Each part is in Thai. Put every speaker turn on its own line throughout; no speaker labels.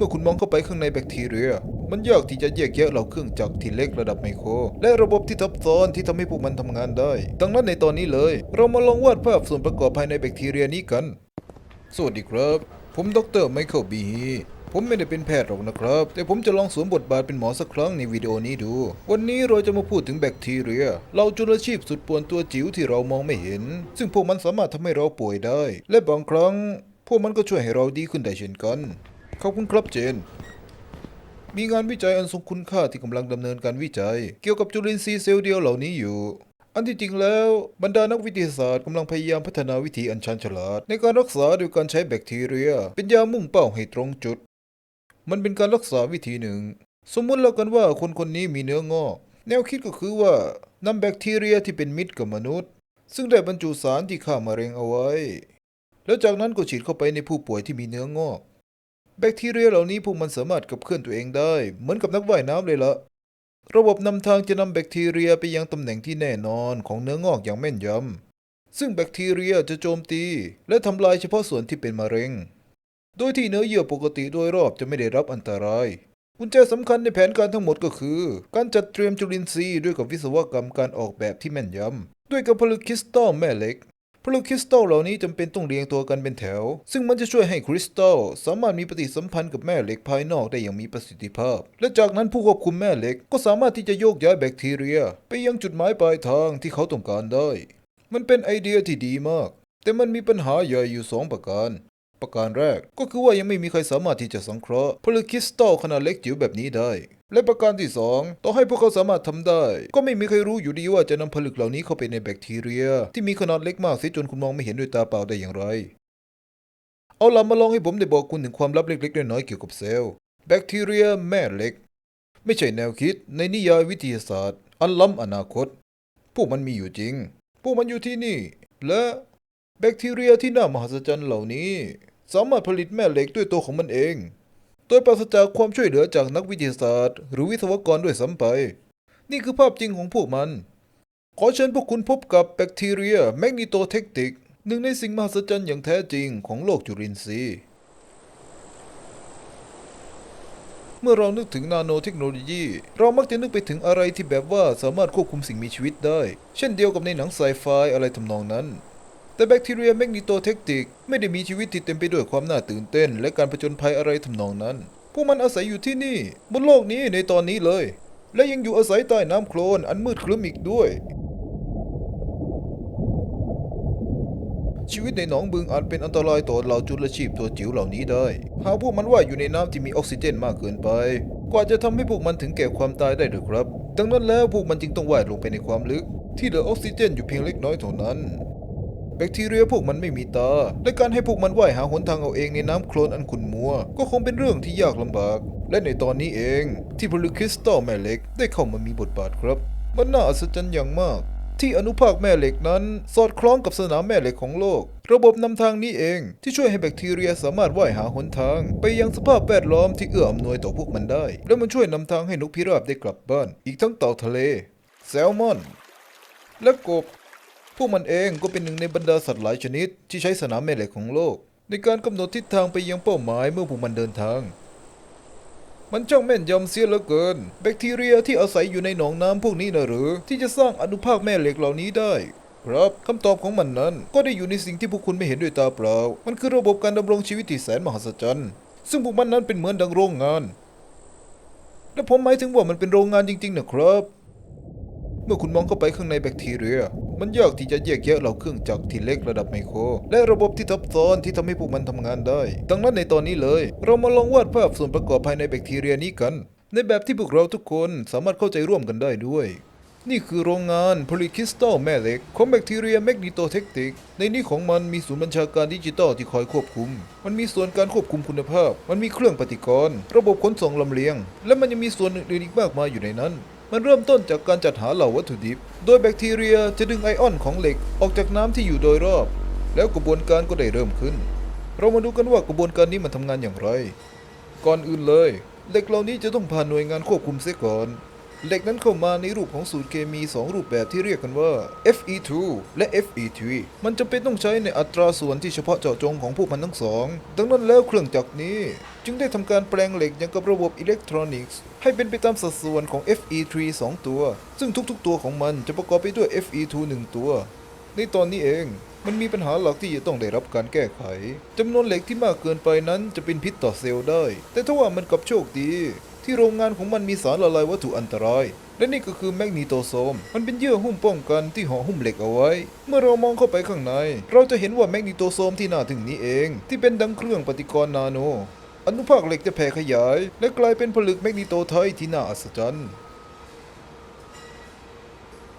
มื่อคุณมองเข้าไปข้างในแบคทีเรีย มันยากที่จะแยกแยะเหล่าเครื่องจักรที่เล็กระดับไมโคร และระบบที่ซับซ้อนที่ทำให้พวกมันทำงานได้ ดังนั้นในตอนนี้เลย เรามาลองวาดภาพส่วนประกอบภายในแบคทีเรียนี้กัน สวัสดีครับ ผมดรไมเคิลบีฮีผมไม่ได้เป็นแพทย์หรอกนะครับ แต่ผมจะลองสวมบทบาทเป็นหมอสักครั้งในวิดีโอนี้ดู วันนี้เราจะมาพูดถึงแบคทีเรีย เราจุลชีพสุดป่วนตัวจิ๋วที่เรามองไม่เห็น ซึ่งพวกมันสามารถทำให้เราป่วยได้ และบางครั้ง พวกมันก็ช่วยให้เราดีขึ้นได้เช่นกัน ขอบคุณครับเจน มีงานวิจัยอันทรงคุณค่าที่กำลังดำเนินการวิจัย เกี่ยวกับจุลินทรีย์เซลล์เดียวเหล่านี้อยู่ อันที่จริงแล้วบรรดานักวิทยาศาสตร์กำลังพยายามพัฒนาวิธีอันชันฉลาด ในการรักษาโดยการใช้แบคทีเรีย เป็นยามุ่งเป้าให้ตรงจุด มันเป็นการรักษาวิธีหนึ่ง สมมุติแล้วกันว่าคนคนนี้มีเนื้องอก แนวคิดก็คือว่านำแบคทีเรียที่เป็นมิตรกับมนุษย์ ซึ่งได้บรรจุสารที่ฆ่ามะเร็งเอาไว้ แล้วจากนั้นก็ฉีดเข้าไปในผู้ป่วยที่มีเนื้องอก แบคทีเรียเหล่านี้พวกมันสามารถขับเคลื่อนตัวเองได้ เหมือนกับนักว่ายน้ำเลยละระบบนำทางจะนำแบคทีเรียไปยังตำแหน่งที่แน่นอนของเนื้องอกอย่างแม่นยำซึ่งแบคทีเรียจะโจมตี และทำลายเฉพาะส่วนที่เป็นมะเร็ง โดยที่เนื้อเยื่อปกติโดยรอบจะไม่ได้รับอันตรายกุญแจสำคัญในแผนการทั้งหมดก็คือ การจัดเตรียมจุลินทรีย์ด้วยกับวิศวกรรมการออกแบบที่แม่นยำด้วยกับโพลิคริสตัลแม่เหล็ก โพลิคริสตัลเหล่านี้จำเป็นต้องเรียงตัวกันเป็นแถว ซึ่งมันจะช่วยให้คริสตัลสามารถมีปฏิสัมพันธ์กับแม่เหล็กภายนอกได้อย่างมีประสิทธิภาพ และจากนั้นผู้ควบคุมแม่เหล็กก็สามารถที่จะโยกย้ายแบคทีเรีย ไปยังจุดหมายปลายทางที่เขาต้องการได้ มันเป็นไอเดียที่ดีมาก แต่มันมีปัญหาใหญ่อยู่สองประการ ประการแรกก็คือว่ายังไม่มีใครสามารถที่จะสังเคราะห์พลิคริสตัลขนาดเล็กจิ๋วแบบนี้ได้ และประการที่สองต่อให้พวกเขาสามารถทำได้ ก็ไม่มีใครรู้อยู่ดีว่าจะนำผลึกเหล่านี้เข้าไปในแบคทีเรีย ที่มีขนาดเล็กมากเสียจนคุณมองไม่เห็นด้วยตาเปล่าได้อย่างไร เอาล่ะมาลองให้ผมได้บอกคุณถึงความลับเล็กๆน้อยๆเกี่ยวกับเซลล์แบคทีเรียแม่เหล็ก ไม่ใช่แนวคิดในนิยายวิทยาศาสตร์ อันล้ำอนาคต พวกมันมีอยู่จริง พวกมันอยู่ที่นี่ และแบคทีเรียที่น่ามหัศจรรย์เหล่านี้ สามารถผลิตแม่เหล็กด้วยตัวของมันเอง โดยปราศจากความช่วยเหลือจากนักวิทยาศาสตร์ หรือวิศวกรด้วยซ้ำไป นี่คือภาพจริงของพวกมัน ขอเชิญพวกคุณพบกับแบคทีเรียแมกนิโตเทคติก หนึ่งในสิ่งมหัศจรรย์อย่างแท้จริงของโลกจุลินทรีย์ เมื่อเรานึกถึงนาโนเทคโนโลยี เรามักจะนึกไปถึงอะไรที่แบบว่าสามารถควบคุมสิ่งมีชีวิตได้ เช่นเดียวกับในหนังไซไฟอะไรทำนองนั้น แต่แบคทีเรียแมกนิโตเทคติกไม่ได้มีชีวิตที่เต็มไปด้วยความน่าตื่นเต้น และการผจญภัยอะไรทำนองนั้น พวกมันอาศัยอยู่ที่นี่ บนโลกนี้ในตอนนี้เลย และยังอยู่อาศัยใต้น้ำโคลนอันมืดครึ้มอีกด้วย ชีวิตในหนองบึงอาจเป็นอันตรายต่อเหล่าจุลชีพตัวจิ๋วเหล่านี้ได้ หากพวกมันว่ายอยู่ในน้ำที่มีออกซิเจนมากเกินไป กว่าจะทำให้พวกมันถึงแก่ความตายได้เลยครับ ดังนั้นแล้วพวกมันจึงต้องว่ายลงไปในความลึก ที่เหลือออกซิเจนอยู่เพียงเล็กน้อยเท่านั้น แบคทีเรียพวกมันไม่มีตา และการให้พวกมันว่ายหาหนทางเอาเองในน้ำโคลนอันขุ่นมัว ก็คงเป็นเรื่องที่ยากลำบาก และในตอนนี้เองที่พลิคริสตัลแม่เหล็กได้เข้ามามีบทบาทครับ มันน่าอัศจรรย์อย่างมากที่อนุภาคแม่เหล็กนั้น สอดคล้องกับสนามแม่เหล็กของโลก ระบบนำทางนี้เองที่ช่วยให้แบคทีเรียสามารถว่ายหาหนทาง ไปยังสภาพแวดล้อมที่เอื้ออำนวยต่อพวกมันได้ และมันช่วยนำทางให้นกพิราบได้กลับบ้าน อีกทั้งเต่าทะเล แซลมอน และกบ วกมันเองก็เป็นหนึ่งในบรรดาสัตว์หลายชนิด ที่ใช้สนามแม่เหล็กของโลก ในการกำหนดทิศทางไปยังเป้าหมายเมื่อพวกมันเดินทาง มันช่างแม่นยำเสียเหลือเกิน แบคทีเรียที่อาศัยอยู่ในหนองน้ำพวกนี้นะหรือ ที่จะสร้างอนุภาคแม่เหล็กเหล่านี้ได้ ครับคำตอบของมันนั้นก็ได้อยู่ในสิ่งที่พวกคุณไม่เห็นด้วยตาเปล่า มันคือระบบการดำรงชีวิตที่แสนมหัศจรรย์ ซึ่งพวกมันนั้นเป็นเหมือนดังโรงงาน และผมหมายถึงว่ามันเป็นโรงงานจริงๆนะครับเมื่อคุณมองเข้าไปข้างในแบคทีเรีย มันยากที่จะแยกแยะเหล่าเครื่องจักรที่เล็กระดับไมโคร และระบบที่ซับซ้อนที่ทำให้พวกมันทำงานได้ ดังนั้นในตอนนี้เลย เรามาลองวาดภาพส่วนประกอบภายในแบคทีเรียนี้กัน ในแบบที่พวกเราทุกคนสามารถเข้าใจร่วมกันได้ด้วยนี่คือโรงงานโพลิคริสตัลแม่เหล็กของแบคทีเรียแมกนิโตเทคติก ในนี้ของมันมีศูนย์บัญชาการดิจิตอลที่คอยควบคุม มันมีส่วนการควบคุมคุณภาพ มันมีเครื่องปฏิกรณ์ ระบบขนส่งลำเลียง และมันยังมีส่วนอื่นๆอีกมากมายอยู่ในนั้น มันเริ่มต้นจากการจัดหาเหล่าวัตถุดิบ โดยแบคทีเรียจะดึงไอออนของเหล็กออกจากน้ำที่อยู่โดยรอบ แล้วกระบวนการก็ได้เริ่มขึ้น เรามาดูกันว่ากระบวนการนี้มันทำงานอย่างไร ก่อนอื่นเลยเหล็กเหล่านี้จะต้องผ่านหน่วยงานควบคุมเสียก่อนเหล็กนั้นเข้ามาในรูปของสูตรเคมี 2 รูปแบบที่เรียกกันว่า Fe2 และ Fe3 มันจำเป็นต้องใช้ในอัตราส่วนที่เฉพาะเจาะจงของพวกมันทั้งสอง ดังนั้นแล้วเครื่องจักรนี้ จึงได้ทำการแปลงเหล็กอย่างกับระบบอิเล็กทรอนิกส์ ให้เป็นไปตามสัดส่วนของ Fe3 2 ตัว ซึ่งทุกๆ ตัวของมันจะประกอบไปด้วย Fe2 1 ตัว ในตอนนี้เองมันมีปัญหาหลักที่จะต้องได้รับการแก้ไขจำนวนเหล็กที่มากเกินไปนั้นจะเป็นพิษต่อเซลล์ได้ แต่ถ้าว่ามันกลับโชคดี ที่โรงงานของมันมีสารละลายวัตถุอันตรายและนี่ก็คือแมกนีโตโซม มันเป็นเยื่อหุ้มป้องกันที่ห่อหุ้มเหล็กเอาไว้ เมื่อเรามองเข้าไปข้างใน เราจะเห็นว่าแมกนีโตโซมที่น่าถึงนี้เอง ที่เป็นดังเครื่องปฏิกรณ์นาโน อนุภาคเหล็กจะแผ่ขยาย และกลายเป็นผลึกแมกนีโตไทที่น่าอัศจรรย์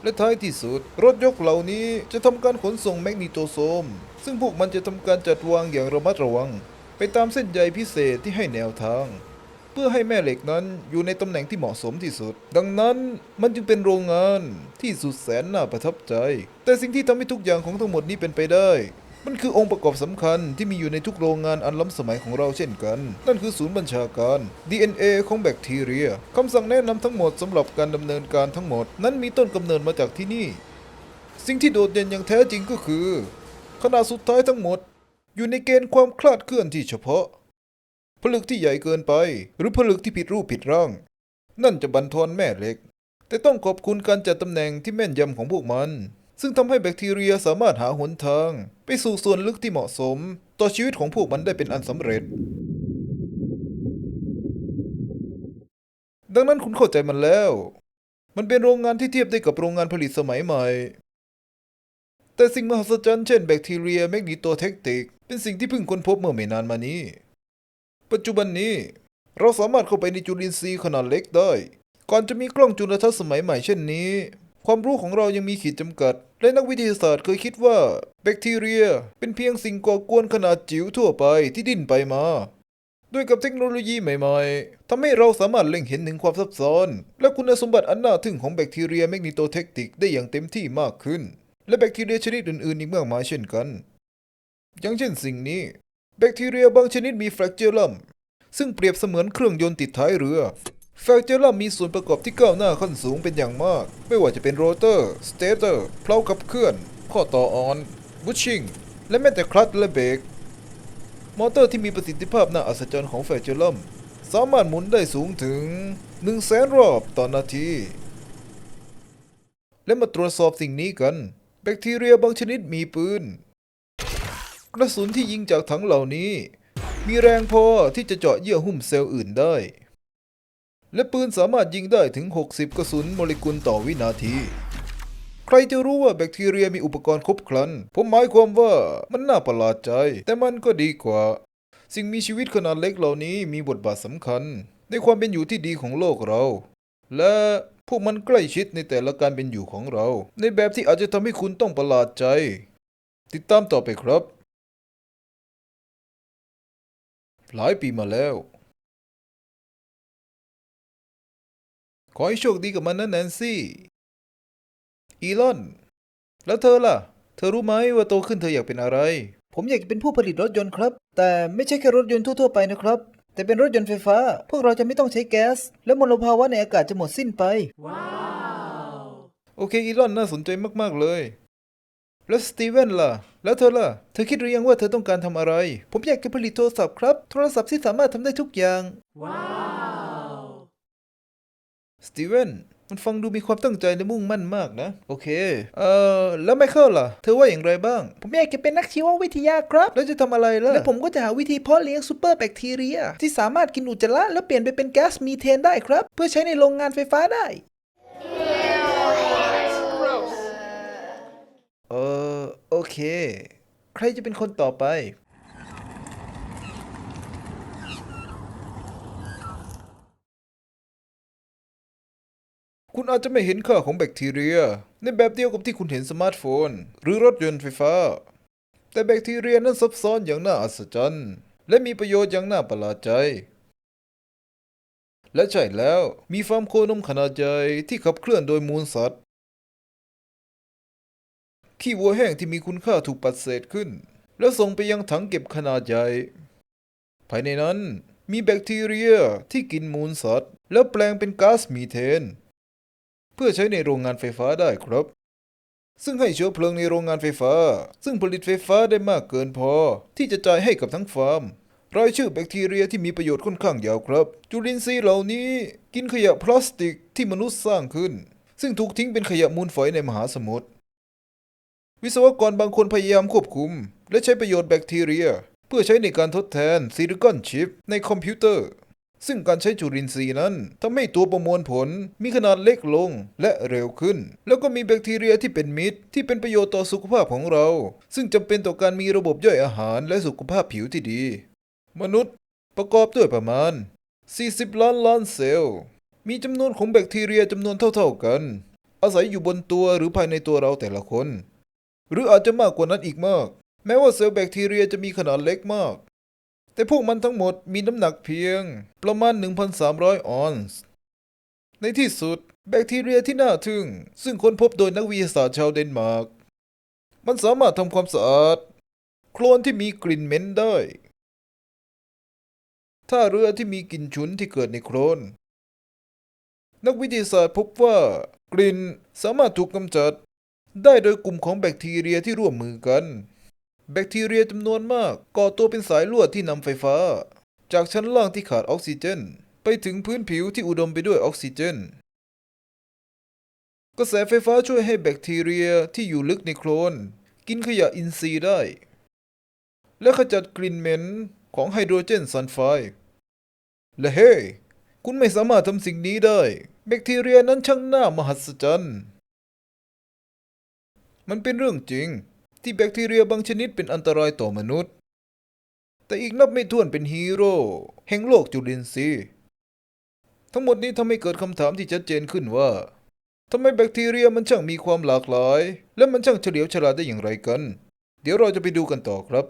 และท้ายที่สุด รถยกเหล่านี้จะทำการขนส่งแมกนีโตโซม ซึ่งพวกมันจะทำการจัดวางอย่างระมัดระวัง ไปตามเส้นใยพิเศษที่ให้แนวทาง เพื่อให้แม่เหล็กนั้นอยู่ในตำแหน่งที่เหมาะสมที่สุด ดังนั้นมันจึงเป็นโรงงานที่สุดแสนน่าประทับใจ แต่สิ่งที่ทำให้ทุกอย่างของทั้งหมดนี้เป็นไปได้ มันคือองค์ประกอบสำคัญที่มีอยู่ในทุกโรงงานอันล้ำสมัยของเราเช่นกัน นั่นคือศูนย์บัญชาการ DNA ของแบคทีเรียคำสั่งแนะนำทั้งหมดสำหรับการดำเนินการทั้งหมด นั้นมีต้นกำเนิดมาจากที่นี่ สิ่งที่โดดเด่นอย่างแท้จริงก็คือ ขนาดสุดท้ายทั้งหมด อยู่ในเกณฑ์ความคลาดเคลื่อนที่เฉพาะ ผลึกที่ใหญ่เกินไป หรือผลึกที่ผิดรูปผิดร่าง นั่นจะบันทอนแม่เหล็ก แต่ต้องขอบคุณการจัดตำแหน่งที่แม่นยำของพวกมัน ซึ่งทำให้แบคทีเรียสามารถหาหนทาง ไปสู่ส่วนลึกที่เหมาะสม ต่อชีวิตของพวกมันได้เป็นอันสำเร็จ ดังนั้นคุณเข้าใจมันแล้ว มันเป็นโรงงานที่เทียบได้กับโรงงานผลิตสมัยใหม่ แต่สิ่งมหัศจรรย์เช่นแบคทีเรียแมกนีโตเทคติก เป็นสิ่งที่เพิ่งค้นพบเมื่อไม่นานมานี้ ปัจจุบันนี้เราสามารถเข้าไปในจุลินทรีย์ขนาดเล็กได้ ก่อนจะมีกล้องจุลทรรศน์สมัยใหม่เช่นนี้ ความรู้ของเรายังมีขีดจำกัด และนักวิทยาศาสตร์เคยคิดว่า แบคทีเรีย เป็นเพียงสิ่งก่อกวนขนาดจิ๋วทั่วไปที่ดิ้นไปมา ด้วยกับเทคโนโลยีใหม่ๆทำให้เราสามารถเล็งเห็นถึงความซับซ้อน และคุณสมบัติอันน่าทึ่งของแบคทีเรียแมกนีโตเทคติกได้อย่างเต็มที่มากขึ้น และแบคทีเรียชนิดอื่นๆอีกมากมายเช่นกัน อย่างเช่นสิ่งนี้ แบคทีเรียบางชนิดมีแฟลกเจลัมซึ่งเปรียบเสมือนเครื่องยนต์ติดท้ายเรือ แฟลเจลัมมีส่วนประกอบที่ก้าวหน้าขั้นสูงเป็นอย่างมาก ไม่ว่าจะเป็นโรเตอร์ สเตเตอร์เพลาขับเคลื่อน ข้อต่อออนบุชชิงและแม้แต่คลัตช์และเบรก มอเตอร์ที่มีประสิทธิภาพน่าอัศจรรย์ของแฟลเจลัมสามารถหมุนได้สูงถึง 1 0 0 0 0แสนรอบต่อนาที และมาตรวจสอบสิ่งนี้กัน แบคทีเรียบางชนิดมีปืน กระสุนที่ยิงจากถังเหล่านี้ มีแรงพอที่จะเจาะเยื่อหุ้มเซลล์อื่นได้ และปืนสามารถยิงได้ถึง 60 กระสุนโมเลกุลต่อวินาที ใครจะรู้ว่าแบคทีเรียมีอุปกรณ์ครบครัน ผมหมายความว่ามันน่าประหลาดใจ แต่มันก็ดีกว่า สิ่งมีชีวิตขนาดเล็กเหล่านี้มีบทบาทสำคัญ ในความเป็นอยู่ที่ดีของโลกเรา และพวกมันใกล้ชิดในแต่ละการเป็นอยู่ของเรา ในแบบที่อาจจะทำให้คุณต้องประหลาดใจ ติดตามต่อไปครับ หลายปีมาแล้ว อให้โชคดีกับมันนะแนนซี่ อีลอน แล้วเธอล่ะ เธอรู้ไหมว่าโตขึ้นเธออยากเป็นอะไร
ผมอยากจะเป็นผู้ผลิตรถยนต์ครับ แต่ไม่ใช่แค่รถยนต์ทั่วๆไปนะครับ แต่เป็นรถยนต์ไฟฟ้า พวกเราจะไม่ต้องใช้แก๊ส และมลภาวะในอากาศจะหมดสิ้นไป
โอเค อีลอนน่าสนใจมากๆเลย แล้วสตีเวนล่ะ แล้วเธอล่ะ เธอคิดหรือยังว่าเธอต้องการทำอะไร ผมอยากจะผลิตโทรศัพท์ครับ โทรศัพท์ที่สามารถทำได้ทุกอย่าง สตีเวนมันฟังดูมีความตั้งใจและมุ่งมั่นมากนะ โอเค เอ่อ แล้วไมเคิลล่ะ เธอว่าอย่างไรบ้าง
ผมอยากจะเป็นนักชีววิทยาครับ
แล้วจะทำอะไรล่ะ
และผมก็จะหาวิธีเพาะเลี้ยงซูเปอร์แบคทีเรีย ที่สามารถกินอุจจาระแล้วเปลี่ยนไปเป็นแก๊สมีเทนได้ครับ เพื่อใช้ในโรงงานไฟฟ้าได้
เออโอเค ใครจะเป็นคนต่อไป คุณอาจจะไม่เห็นค่าของแบคทีเรีย ในแบบเดียวกับที่คุณเห็นสมาร์ทโฟน หรือรถยนต์ไฟฟ้า แต่แบคทีเรียนั้นซับซ้อนอย่างน่าอัศจรรย์ และมีประโยชน์อย่างน่าประหลาดใจ และใช่แล้วมีฟาร์มโคนมขนาดใหญ่ที่ขับเคลื่อนโดยมูลสัตว์ ขี้วัวแห้งที่มีคุณค่าถูกปัดเศษขึ้น แล้วส่งไปยังถังเก็บขนาดใหญ่ ภายในนั้นมีแบคทีเรียที่กินมูลสัตว์ แล้วแปลงเป็นก๊าซมีเทน พื่อใช้ในโรงงานไฟฟ้าได้ครับ ซึ่งให้เชื้อเพลิงในโรงงานไฟฟ้า ซึ่งผลิตไฟฟ้าได้มากเกินพอ ที่จะจ่ายให้กับทั้งฟาร์มรายชื่อแบคทีเรียที่มีประโยชน์ค่อนข้างยาวครับ จุลินทรีย์เหล่านี้กินขยะพลาสติกที่มนุษย์สร้างขึ้น ซึ่งถูกทิ้งเป็นขยะมูลฝอยในมหาสมุทรวิศวกรบางคนพยายามควบคุม และใช้ประโยชน์แบคทีเรีย เพื่อใช้ในการทดแทนซิลิคอนชิปในคอมพิวเตอร์ ซึ่งการใช้จุลินทรีย์นั้นทำให้ตัวประมวลผลมีขนาดเล็กลงและเร็วขึ้น แล้วก็มีแบคทีเรียที่เป็นมิตร ที่เป็นประโยชน์ต่อสุขภาพของเรา ซึ่งจำเป็นต่อการมีระบบย่อยอาหารและสุขภาพผิวที่ดี มนุษย์ประกอบด้วยประมาณ 40 ล้านล้านเซลล์ มีจำนวนของแบคทีเรียจำนวนเท่าๆกัน อาศัยอยู่บนตัวหรือภายในตัวเราแต่ละคน หรืออาจจะมากกว่านั้นอีกมาก แม้ว่าเซลล์แบคทีเรียจะมีขนาดเล็กมาก แต่พวกมันทั้งหมดมีน้ำหนักเพียง ประมาณ 1,300 ออนซ์ ในที่สุด แบคทีเรียที่น่าทึ่ง ซึ่งค้นพบโดยนักวิทยาศาสตร์ชาวเดนมาร์ก มันสามารถทำความสะอาด โคลนที่มีกลิ่นเหม็นได้ท่าเรือที่มีกลิ่นฉุนที่เกิดในโคลน นักวิทยาศาสตร์พบว่ากลิ่นสามารถถูกกำจัด ได้โดยกลุ่มของแบคทีเรียที่ร่วมมือกัน แบคทีเรียจำนวนมาก ก่อตัวเป็นสายลวดที่นำไฟฟ้า จากชั้นล่างที่ขาดออกซิเจน ไปถึงพื้นผิวที่อุดมไปด้วยออกซิเจน กระแสไฟฟ้าช่วยให้แบคทีเรียที่อยู่ลึกในโคลน กินขยะอินทรีย์ได้ และขจัดกลิ่นเหม็นของไฮโดรเจนซัลไฟด์และเฮ้คุณไม่สามารถทำสิ่งนี้ได้ แบคทีเรียนั้นช่างน่ามหัศจรรย์ มันเป็นเรื่องจริง ที่แบคทีเรียบางชนิดเป็นอันตรายต่อมนุษย์ แต่อีกนับไม่ถ้วนเป็นฮีโร่แห่งโลกจุลินทรีย์ทั้งหมดนี้ทำให้เกิดคำถามที่ชัดเจนขึ้นว่าทำไมแบคทีเรียมันช่างมีความหลากหลาย และมันช่างเฉลียวฉลาดได้อย่างไรกัน เดี๋ยวเราจะไปดูกันต่อครับ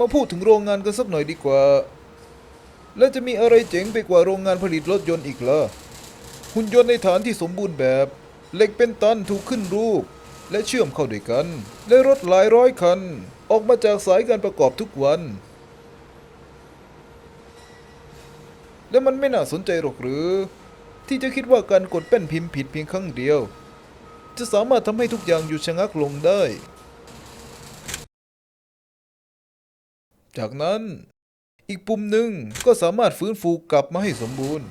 มาพูดถึงโรงงานกันสักหน่อยดีกว่า แล้วจะมีอะไรเจ๋งไปกว่าโรงงานผลิตรถยนต์อีกล่ะหุ่นยนต์ในฐานที่สมบูรณ์แบบเหล็กเป็นตันถูกขึ้นรูป และเชื่อมเข้าด้วยกัน และรถหลายร้อยคัน ออกมาจากสายการประกอบทุกวัน และมันไม่น่าสนใจหรอกหรือ ที่จะคิดว่าการกดแป้นพิมพ์ผิดเพียงครั้งเดียว จะสามารถทำให้ทุกอย่างหยุดชะงักลงได้ จากนั้น อีกปุ่มหนึ่งก็สามารถฟื้นฟูกลับมาให้สมบูรณ์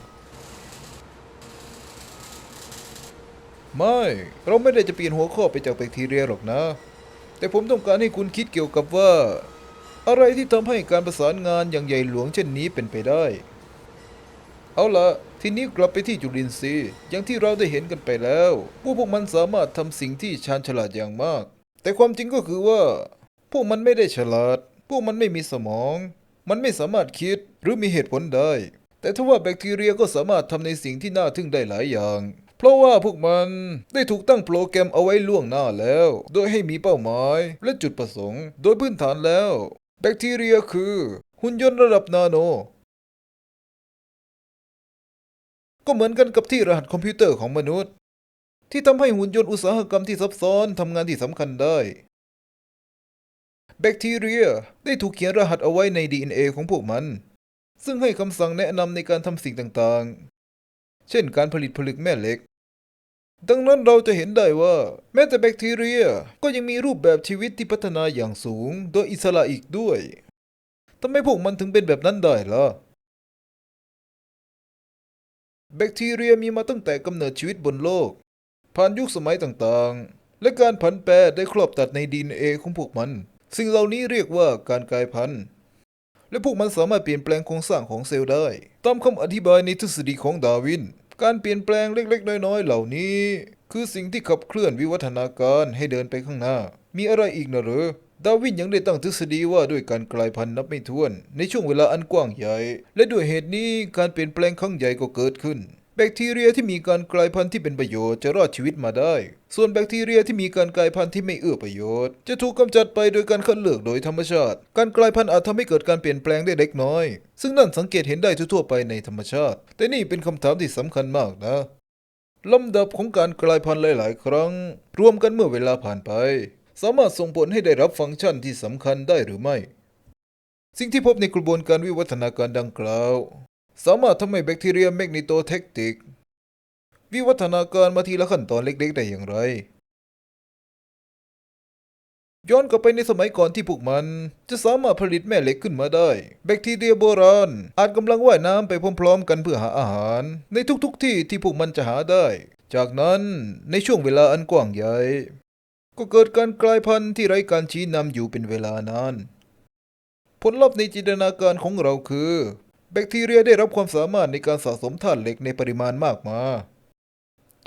ไม่ เราไม่ได้จะเปลี่ยนหัวข้อไปจากแบคทีเรียหรอกนะ แต่ผมต้องการให้คุณคิดเกี่ยวกับว่า อะไรที่ทำให้การประสานงานอย่างใหญ่หลวงเช่นนี้เป็นไปได้ เอาละทีนี้กลับไปที่จุลินทรีย์ อย่างที่เราได้เห็นกันไปแล้วว่าพวกมันสามารถทำสิ่งที่ชาญฉลาดอย่างมาก แต่ความจริงก็คือว่า พวกมันไม่ได้ฉลาด พวกมันไม่มีสมอง มันไม่สามารถคิดหรือมีเหตุผลได้ แต่ทว่าแบคทีเรียก็สามารถทำในสิ่งที่น่าทึ่งได้หลายอย่าง เพราะว่าพวกมันได้ถูกตั้งโปรแกรมเอาไว้ล่วงหน้าแล้ว โดยให้มีเป้าหมายและจุดประสงค์ โดยพื้นฐานแล้ว แบคทีเรียคือ หุ่นยนต์ระดับนาโน ก็เหมือนกันกับที่รหัสคอมพิวเตอร์ของมนุษย์ ที่ทำให้หุ่นยนต์อุตสาหกรรมที่ซับซ้อนทำงานที่สำคัญได้ แบคทีเรียได้ถูกเขียนรหัสเอาไว้ใน DNA ของพวกมัน ซึ่งให้คำสั่งแนะนำในการทำสิ่งต่างๆ เช่นการผลิตผลึกแม่เหล็ก ดังนั้นเราจะเห็นได้ว่า แม้แต่แบคทีเรียก็ยังมีรูปแบบชีวิตที่พัฒนาอย่างสูง โดยอิสระอีกด้วยทำไมพวกมันถึงเป็นแบบนั้นได้ล่ะ แบคทีเรียมีมาตั้งแต่กำเนิดชีวิตบนโลก ผ่านยุคสมัยต่างๆ และการผันแปรได้ครอบตัดในดีเอของพวกมัน สิ่งเหล่านี้เรียกว่าการกลายพันธุ์ และพวกมันสามารถเปลี่ยนแปลงโครงสร้างของเซลล์ได้ ตามคำอธิบายในทฤษฎีของดาร์วิน การเปลี่ยนแปลงเล็กๆ น้อยๆ เหล่านี้ คือสิ่งที่ขับเคลื่อนวิวัฒนาการให้เดินไปข้างหน้า มีอะไรอีกนะเหรอดาร์วินยังได้ตั้งทฤษฎีว่าด้วยการกลายพันธุ์นับไม่ถ้วน ในช่วงเวลาอันกว้างใหญ่ และด้วยเหตุนี้การเปลี่ยนแปลงครั้งใหญ่ก็เกิดขึ้น แบคทีเรียที่มีการกลายพันธุ์ที่เป็นประโยชน์จะรอดชีวิตมาได้ ส่วนแบคทีเรียที่มีการกลายพันธุ์ที่ไม่เอื้อประโยชน์ จะถูกกำจัดไปโดยการคัดเลือกโดยธรรมชาติ การกลายพันธุ์อาจทำให้เกิดการเปลี่ยนแปลงได้เล็กน้อย ซึ่งนั่นสังเกตเห็นได้ทั่วไปในธรรมชาติ แต่นี่เป็นคำถามที่สำคัญมากนะลำดับของการกลายพันธุ์หลาย ๆ ครั้ง รวมกันเมื่อเวลาผ่านไป สามารถส่งผลให้ได้รับฟังก์ชันที่สำคัญได้หรือไม่ สิ่งที่พบในกระบวนการวิวัฒนาการดังกล่าว สามารถทำให้แบคทีเรียแมกนิโตแทคติก วิวัฒนาการมาทีละขั้นตอนเล็กๆ ได้อย่างไร ย้อนกลับไปในสมัยก่อนที่พวกมันจะสามารถผลิตแม่เหล็กขึ้นมาได้ แบคทีเรียโบราณ อาจกำลังว่ายน้ำไปพร้อมๆ กันเพื่อหาอาหาร ในทุกๆที่ที่พวกมันจะหาได้ จากนั้นในช่วงเวลาอันกว้างใหญ่ก็เกิดการกลายพันธุ์ที่ไร้การชี้นำอยู่เป็นเวลานาน ผลลัพธ์ในจินตนาการของเราคือ แบคทีเรียได้รับความสามารถในการสะสมธาตุเหล็กในปริมาณมากมา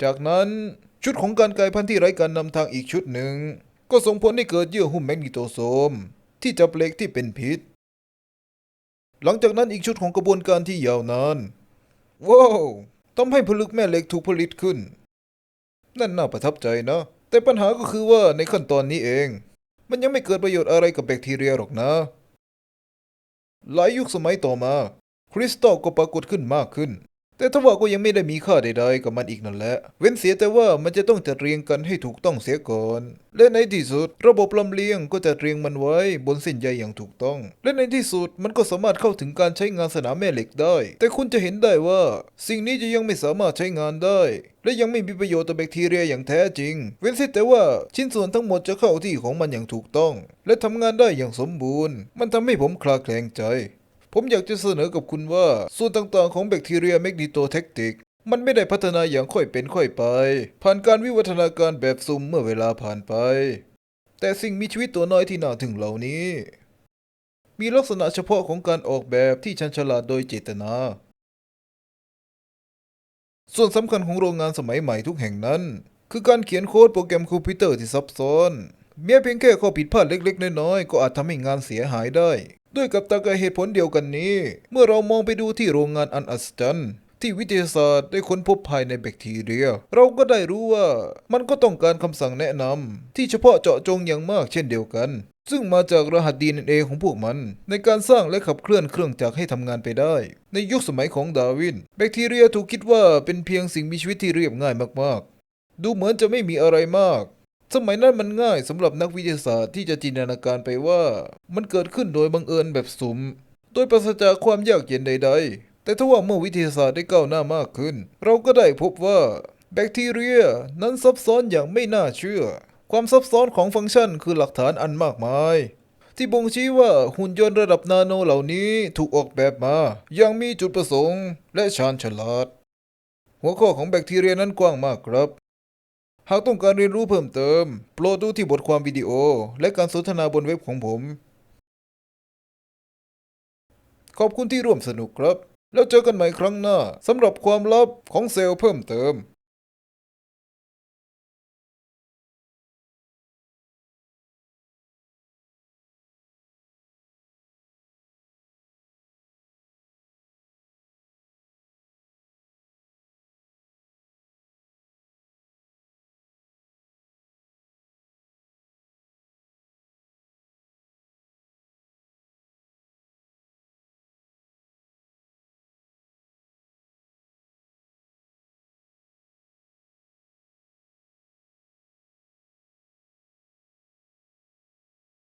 จากนั้นชุดของการกลายพันธุ์ที่ไร้การนำทางอีกชุดหนึ่ง ก็ส่งผลให้เกิดเยื่อหุ้มแมกนีโตโซม ที่จับเหล็กที่เป็นพิษ หลังจากนั้นอีกชุดของกระบวนการที่ยาวนานว้าวทำให้ผลึกแม่เหล็กถูกผลิตขึ้น นั่นน่าประทับใจนะ แต่ปัญหาก็คือว่าในขั้นตอนนี้เอง มันยังไม่เกิดประโยชน์อะไรกับแบคทีเรียหรอกนะ หลายยุคสมัยต่อมา คริสตัลก็ปรากฏขึ้นมากขึ้น แต่ทว่าก็ยังไม่ได้มีค่าใดๆกับมันอีกนั่นแหละ เว้นเสียแต่ว่ามันจะต้องจัดเรียงกันให้ถูกต้องเสียก่อน และในที่สุด ระบบลำเลียงก็จะเรียงมันไว้บนเส้นใยอย่างถูกต้อง และในที่สุดมันก็สามารถเข้าถึงการใช้งานสนามแม่เหล็กได้ แต่คุณจะเห็นได้ว่า สิ่งนี้จะยังไม่สามารถใช้งานได้และยังไม่มีประโยชน์ต่อแบคทีเรียอย่างแท้จริง เว้นเสียแต่ว่าชิ้นส่วนทั้งหมดจะเข้าที่ของมันอย่างถูกต้อง และทำงานได้อย่างสมบูรณ์ มันทำให้ผมคลาแคลงใจ ผมอยากจะเสนอกับคุณว่า ส่วนต่างๆของแบคทีเรียแมกนิโตแทคติกมันไม่ได้พัฒนาอย่างค่อยเป็นค่อยไป ผ่านการวิวัฒนาการแบบซุ่มเมื่อเวลาผ่านไป แต่สิ่งมีชีวิตตัวน้อยที่น่าถึงเหล่านี้ มีลักษณะเฉพาะของการออกแบบที่ชันฉลาดโดยเจตนา ส่วนสำคัญของโรงงานสมัยใหม่ทุกแห่งนั้น คือการเขียนโค้ดโปรแกรมคอมพิวเตอร์ที่ซับซ้อนเมียเพียงแค่ข้อผิดพลาดเล็กๆ น้อยๆ ก็อาจทำให้งานเสียหายได้ ด้วยกับตากเหตุผลเดียวกันนี้ เมื่อเรามองไปดูที่โรงงานอันอัศจรรย์ที่วิทยาศาสตร์ได้ค้นพบภายในแบคทีเรีย เราก็ได้รู้ว่ามันก็ต้องการคำสั่งแนะนำที่เฉพาะเจาะจงอย่างมากเช่นเดียวกัน ซึ่งมาจากรหัส DNA ของพวกมัน ในการสร้างและขับเคลื่อนเครื่องจักรให้ทำงานไปได้ ในยุคสมัยของดาร์วิน แบคทีเรียถูกคิดว่าเป็นเพียงสิ่งมีชีวิตที่เรียบง่ายมากๆ ดูเหมือนจะไม่มีอะไรมาก สมัยนั้นมันง่ายสำหรับนักวิทยาศาสตร์ที่จะจินตนาการไปว่า มันเกิดขึ้นโดยบังเอิญแบบสุ่มโดยปราศจากความยากเย็นใด ๆ แต่ถ้าว่าเมื่อวิทยาศาสตร์ได้ก้าวหน้ามากขึ้น เราก็ได้พบว่าแบคทีเรียนั้นซับซ้อนอย่างไม่น่าเชื่อ ความซับซ้อนของฟังก์ชันคือหลักฐานอันมากมาย ที่บ่งชี้ว่าหุ่นยนต์ระดับนาโนเหล่านี้ถูกออกแบบมาอย่างมีจุดประสงค์และชาญฉลาด หัวข้อของแบคทีเรียนั้นกว้างมากครับ หากต้องการเรียนรู้เพิ่มเติม โปรดดูที่บทความวิดีโอ และการสนทนาบนเว็บของผม ขอบคุณที่ร่วมสนุกครับ แล้วเจอกันใหม่ครั้งหน้าสำหรับความลับของเซลล์เพิ่มเติม